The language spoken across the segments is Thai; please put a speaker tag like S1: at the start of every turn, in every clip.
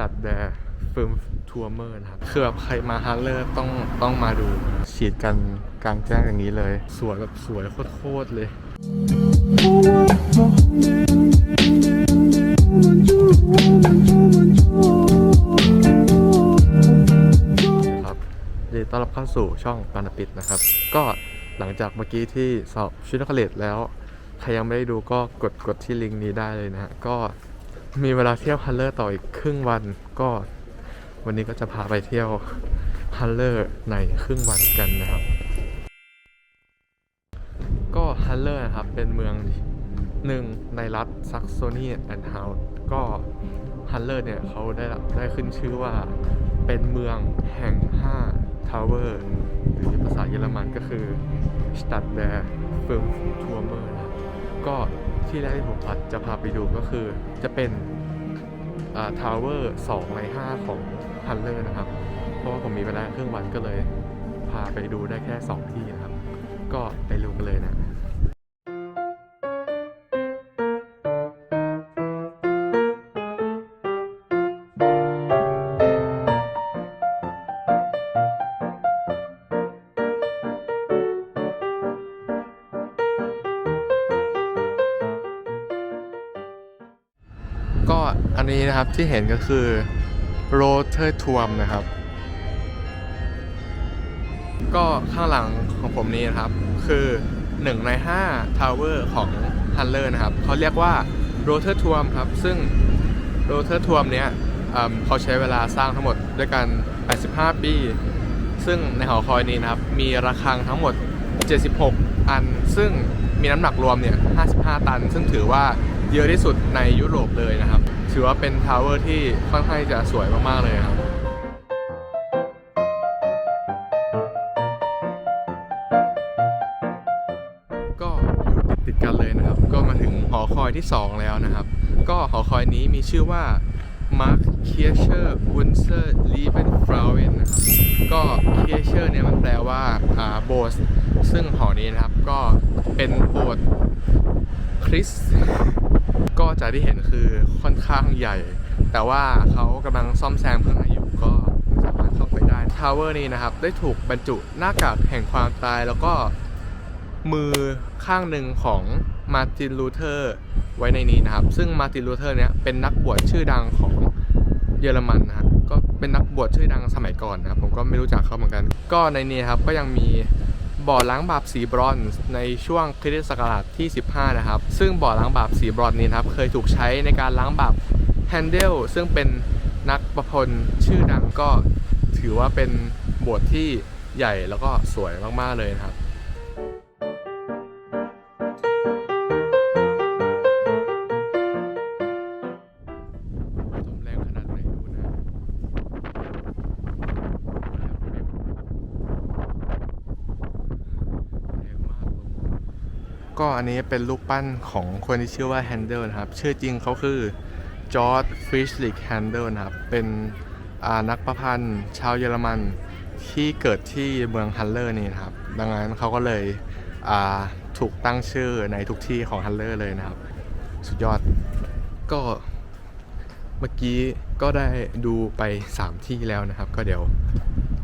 S1: ตัดแดฟิล์มทัวร์เมอร์นะครับคือแบบใครมาฮาร์เลอร์ต้องต้องมาดู ฉีดกันกลางแจ้งอย่างนี้เลย สวยแบบสวยโคตร ๆ เลยครับยินดีต้อนรับเข้าสู่ช่องปานปิดนะครับ ก็หลังจากเมื่อกี้ที่สอบชุดนักเรียนแล้ว ใครยังไม่ได้ดูก็กดกดที่ลิงก์นี้ได้เลยนะฮะ ก็ มีเวลาเที่ยวฮันเลอร์ต่ออีกครึ่งวันก็วันนี้ก็จะพาไปเที่ยวฮันเลอร์ในครึ่งวันกันนะครับ ก็ฮันเลอร์นะครับเป็นเมืองหนึ่งในรัฐซักโซนีแอนด์เฮาส์ก็ฮันเลอร์เนี่ยเขาได้ได้ขึ้นชื่อว่าเป็นเมืองแห่ง5ทาวเวอร์หรือภาษาเยอรมันก็คือ Stadt der f i r m t u r m e r นะครับก็ที่แรกที่ผมจะพาไปดูก็คือจะเป็น ทาวเวอร์2ใน5ของฮันเลอร์นะครับ เพราะว่าผมมีเวลาครึ่งวันก็เลย พาไปดูได้แค่ 2 ที่นะครับ ก็ไปดูกันเลยนะ นี้นะครับที่เห็นก็คือโรเ e อร์ทวมนะครับ ก็ข้างหลังของผมนี้นะครับ คือ 1 ใน5ทาวเวอร์ของฮันเลอร์นะครับเขาเรียกว่าโรเ e อร์ทวมครับ ซึ่งโรเ e อร์ทวมเนี้ยเขาใช้เวลาสร้างทั้งหมดด้วยกัน 85 ปี ซึ่งในหอคอยนี้นะครับ มีระฆังทั้งหมด 76 อัน ซึ่งมีน้ำหนักรวมเนี่ย 55 ตัน ซึ่งถือว่า เยอะที่สุดในยุโรปเลยนะครับ ถือว่าเป็นทาวเวอร์ที่ค่อนข้างจะสวยมากๆเลยครับก็อยู่ติดติดๆกันเลยนะครับ ก็มาถึงหอคอยที่ 2 แล้วนะครับ ก็หอคอยนี้มีชื่อว่า Mark k i r c h e r w u n z e r l i e b e n f r a u e n นะครับก็ k i r c h e r เนี่ยมันแปลว่าอ่าโบสถ์ซึ่งหอนี้นะครับก็เป็นโบสถ์ คริส ก็จะที่เห็นคือค่อนข้างใหญ่ แต่ว่าเขากำลังซ่อมแซมข้างในอยู่ก็สามารถเข้าไปได้ทาวเวอร์นี้นะครับ ได้ถูกบรรจุหน้ากากแห่งความตายแล้วก็มือข้างหนึ่งของมาร์ตินลูเทอร์ไว้ในนี้นะครับ ซึ่งมาร์ตินลูเทอร์เนี่ยเป็นนักบวชชื่อดังของเยอรมันนะฮะก็เป็นนักบวชชื่อดังสมัยก่อนนะครับผมก็ไม่รู้จักเขาเหมือนกัน ก็ในนี้ครับก็ยังมี บ่อล้างบาปสีบรอนซ์ในช่วงคริสตศักราชที่ 15 นะครับ ซึ่งบ่อล้างบาปสีบรอนซ์นี้นะครับ เคยถูกใช้ในการล้างบาปแฮนเดลซึ่งเป็นนักประพลชื่อดังก็ถือว่าเป็นโบสถ์ที่ใหญ่แล้วก็สวยมาก ๆ เลยนะครับ อันนี้เป็นรูปปั้นของคนที่ชื่อว่าแฮนเดิลนะครับ ชื่อจริงเขาคือจอร์ดฟิชลิกแฮนเดิลนะครับ เป็นนักประพันธ์ชาวเยอรมันที่เกิดที่เมืองฮันเลอร์นี่นะครับ ดังนั้นเขาก็เลยถูกตั้งชื่อในทุกที่ของฮันเลอร์เลยนะครับ สุดยอดก็เมื่อกี้ก็ได้ดูไป 3 ที่แล้วนะครับ ก็เดี๋ยว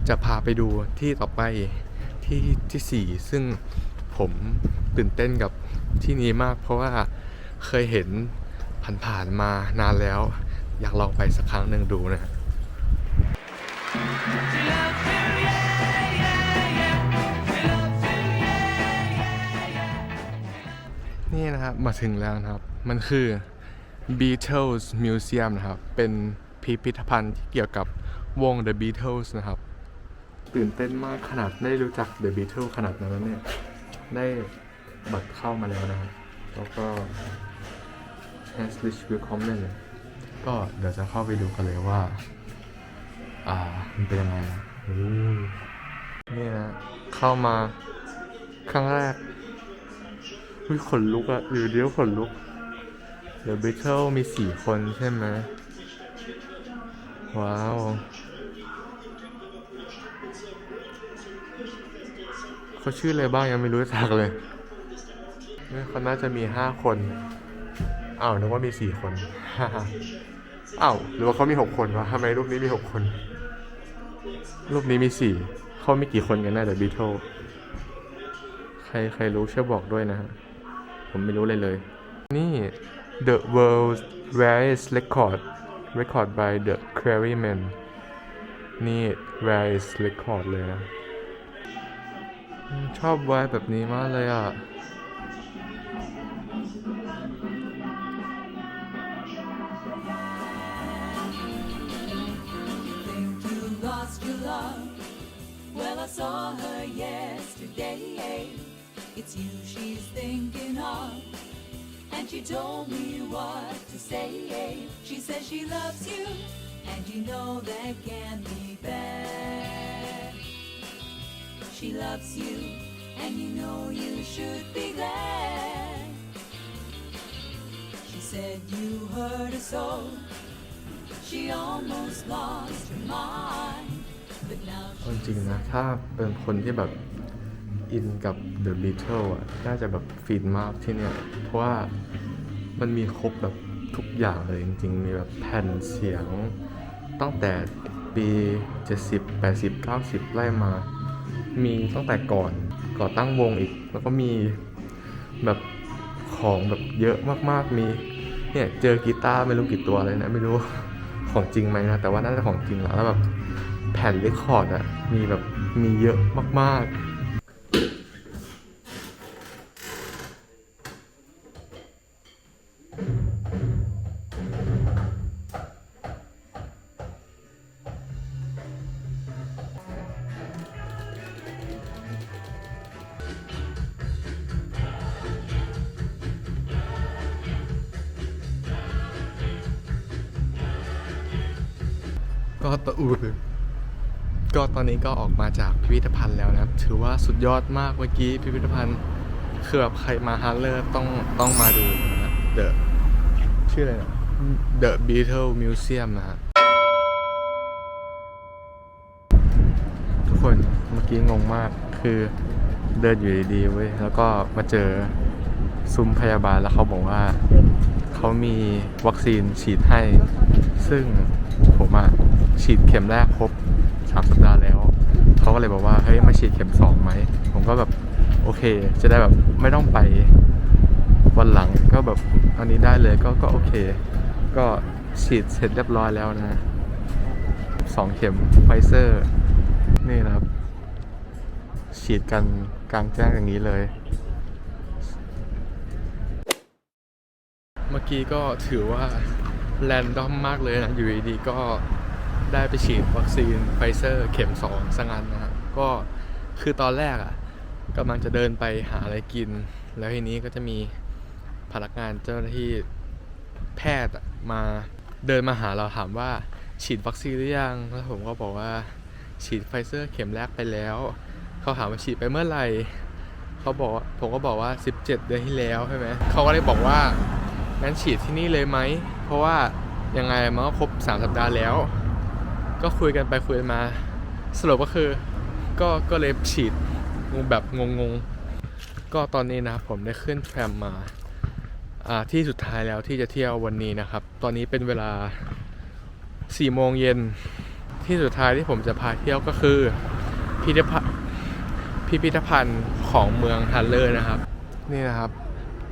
S1: จะพาไปดูที่ต่อไปที่ที่ 4 ซึ่ง ผมตื่นเต้นกับที่นี้มาก เพราะว่าเคยเห็นผ่านๆมานานแล้ว อยากลองไปสักครั้งหนึ่งดูนะฮะนี่นะครับมาถึงแล้วนะครับ มันคือ Beatles Museum นะครับ เป็นพิพิธภัณฑ์ที่เกี่ยวกับวง The Beatles นะครับ ตื่นเต้นมากขนาดได้รู้จัก The Beatles ขนาดนั้นเนี่ย ได้บัตรเข้ามาแล้วนะครับแล้วก็ Herzlich Willkommen เลยก็เดี๋ยวจะเข้าไปดูกันเลยว่า อ่า มันเป็นยังไงอือนี่นะ เข้ามาครั้งแรกอุ้ยขนลุกอะอยู่เดียวขนลุกเดอะบิทเทิลมีสี่คนใช่ไหมว้าว เขาชื่ออะไรบ้างยังไม่รู้จักเลยเนี่ยเขาน่าจะมีห้าคนอ้าวนึกว่ามีสี่คนอ้าวหรือว่าเขามีหกคนวะทำไมรูปนี้มีหกคน รูปนี้มีสี่เขามีกี่คนกันแน่เดอะบีท l ใครใครรู้ช่วยบอกด้วยนะฮะผมไม่รู้เลยเลย นี่ The World's Rarest Record Record by the Quarrymen นี่ Rarest Record เลยนะ ชอบไวน์แบบนี้มากเลยอะ
S2: She loves you, and you know you should be glad. She said you hurt her so. She almost lost her mind, but now
S1: เอาจริงๆนะ ถ้าเป็นคนที่แบบอินกับ The Beatles อะ น่าจะแบบฟินมากที่เนี่ย เพราะว่ามันมีครบแบบทุกอย่างเลยจริง ๆ มีแบบแผ่นเสียงตั้งแต่ปี 70 80 90 ไล่มา มีตั้งแต่ก่อนก่อตั้งวงอีก แล้วก็มีแบบของแบบเยอะมากๆมีเนี่ยเจอกีตาร์ไม่รู้กี่ตัวเลยนะ ไม่รู้ของจริงไหมนะ แต่ว่าน่าจะของจริงแล้วแล้วแบบแผ่นเรคคอร์ดอะมีแบบมีเยอะมากๆ ก็ตะอูดก็ตอนนี้ก็ออกมาจากพิพิธภัณฑ์แล้วนะครับ ถือว่าสุดยอดมากเมื่อกี้พิพิธภัณฑ์คือแบบใครมาฮาร์เลอร์ต้องต้องมาดูนะฮะ The ชื่ออะไรนะ The Beatles Museum นะฮะทุกคนเมื่อกี้งงมากคือเดินอยู่ดีๆเว้ยแล้วก็มาเจอซุ้มพยาบาลแล้วเขาบอกว่าเขามีวัคซีนฉีดให้ ซึ่งผมอะ ฉีดเข็มแรกครบสามสัปดาห์แล้วเขาก็เลยบอกว่าเฮ้ยมาฉีดเข็มสองไหมผมก็แบบโอเค จะได้แบบไม่ต้องไปวันหลังก็แบบอันนี้ได้เลยก็ก็โอเค ก็ฉีดเสร็จเรียบร้อยแล้วนะสองเข็มไฟเซอร์นี่นะครับ ฉีดกันกลางแจ้งอย่างนี้เลย เมื่อกี้ก็ถือว่าแรนดอมมากเลยนะ อยู่ดีๆก็ ได้ไปฉีดวัคซีนไฟเซอร์เข็มสองซะงั้นนะฮะก็คือตอนแรกอะ่ะกำลังจะเดินไปหาอะไรกิน แล้วทีนี้ก็จะมีพนักงานเจ้าหน้าที่แพทย์มาเดินมาหาเราถามว่าฉีดวัคซีนหรือยัง แล้วผมก็บอกว่าฉีดไฟเซอร์เข็มแรกไปแล้ว เขาถามว่าฉีดไปเมื่อไหร่ เขาบอกว่าผมก็บอกว่า 17 เดือนที่แล้วใช่ไหม เขาก็เลยบอกว่างั้นฉีดที่นี่เลยไหม เพราะว่ายังไงมันก็ครบ 3 สัปดาห์แล้ว ก็คุยกันไปคุยกันมา สรุปก็คือ ก็ก็เลยฉีดงงแบบงงๆ ก็ตอนนี้นะครับผมได้ขึ้นแทรมมาอ่าที่สุดท้ายแล้วที่จะเที่ยววันนี้นะครับ ตอนนี้เป็นเวลา4โมงเย็นที่สุดท้ายที่ผมจะพาเที่ยวก็คือพิพิธภัณฑ์พิพิธภัณฑ์ของเมืองฮัลเลอร์นะครับ นี่นะครับ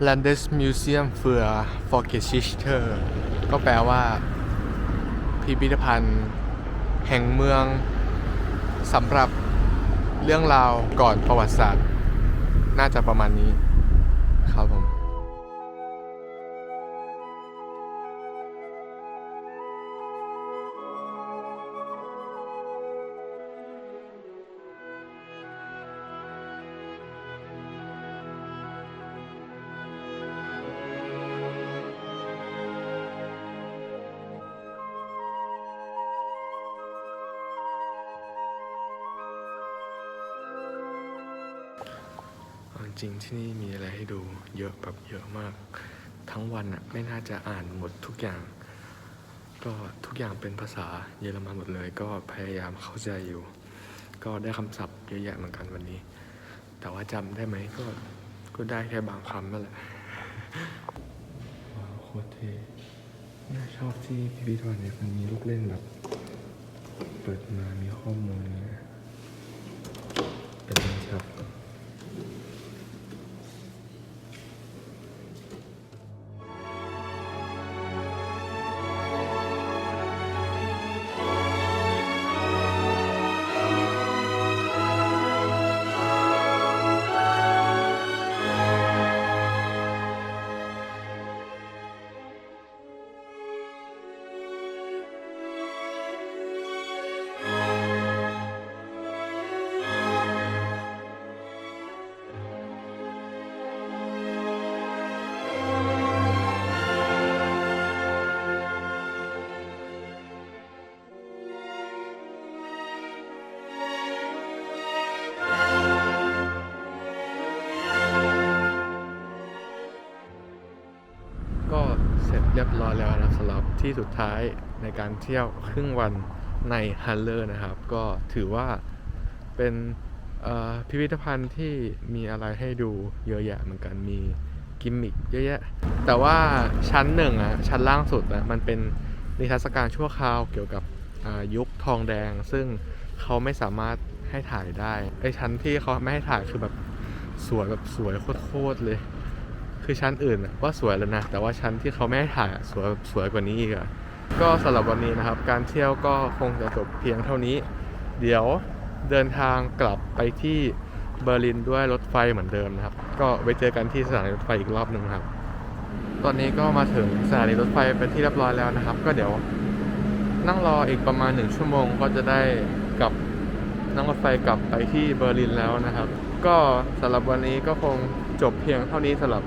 S1: Landesmuseum für Vorgeschichte ก็แปลว่า พิพิธภัณฑ์ แห่งเมืองสำหรับเรื่องราวก่อนประวัติศาสตร์ น่าจะประมาณนี้ครับผม จริงที่นี่มีอะไรให้ดูเยอะแบบเยอะมาก ทั้งวันอะไม่น่าจะอ่านหมดทุกอย่าง ก็ทุกอย่างเป็นภาษาเยอรมันหมดเลย ก็พยายามเข้าใจอยู่ ก็ได้คำศัพท์เยอะแยะเหมือนกันวันนี้ แต่ว่าจำได้ไหมก็ก็ได้แค่บางคำนั่นแหละว้าวโคตรเท่น่าชอบที่พิพิธภัณฑ์เนี่ยมันมีลูกเล่นแบบ เปิดมามีข้อมูลเนี่ย เรียบร้อยแล้วนะสำหรับที่สุดท้ายในการเที่ยวครึ่งวันในฮันเลอร์นะครับ ก็ถือว่าเป็นพิพิธภัณฑ์ที่มีอะไรให้ดูเยอะแยะเหมือนกันมีกิมมิคเยอะแยะ แต่ว่าชั้นหนึ่งอะชั้นล่างสุดอะมันเป็นนิทรรศการชั่วคราวเกี่ยวกับยุคทองแดง ซึ่งเขาไม่สามารถให้ถ่ายได้ไอชั้นที่เขาไม่ให้ถ่ายคือแบบสวยแบบสวยโคตรๆเลย คือชั้นอื่นว่าสวยแล้วนะ แต่ว่าชั้นที่เขาไม่ถ่ายสวยสวยกว่านี้อีกอะก็สำหรับวันนี้นะครับ การเที่ยวก็คงจะจบเพียงเท่านี้ เดี๋ยวเดินทางกลับไปที่เบอร์ลินด้วยรถไฟเหมือนเดิมนะครับ ก็ไปเจอกันที่สถานีรถไฟอีกรอบหนึ่งครับ ตอนนี้ก็มาถึงสถานีรถไฟเป็นที่เรียบร้อยแล้วนะครับ ก็เดี๋ยวนั่งรออีกประมาณหนึ่งชั่วโมงก็จะได้กลับนั่งรถไฟกลับไปที่เบอร์ลินแล้วนะครับ ก็สำหรับวันนี้ก็คงจบเพียงเท่านี้สำหรับ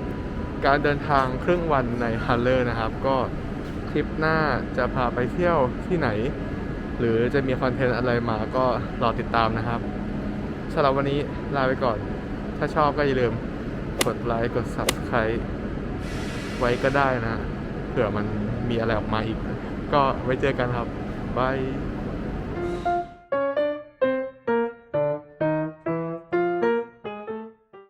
S1: การเดินทางครึ่งวันในฮันเลอร์นะครับ ก็คลิปหน้าจะพาไปเที่ยวที่ไหน หรือจะมีคอนเทนต์อะไรมาก็รอติดตามนะครับสำหรับวันนี้ลาไปก่อน ถ้าชอบก็อย่าลืมกดไลค์กด Subscribe ไว้ก็ได้นะ เผื่อมันมีอะไรออกมาอีก ก็ไว้เจอกันครับบาย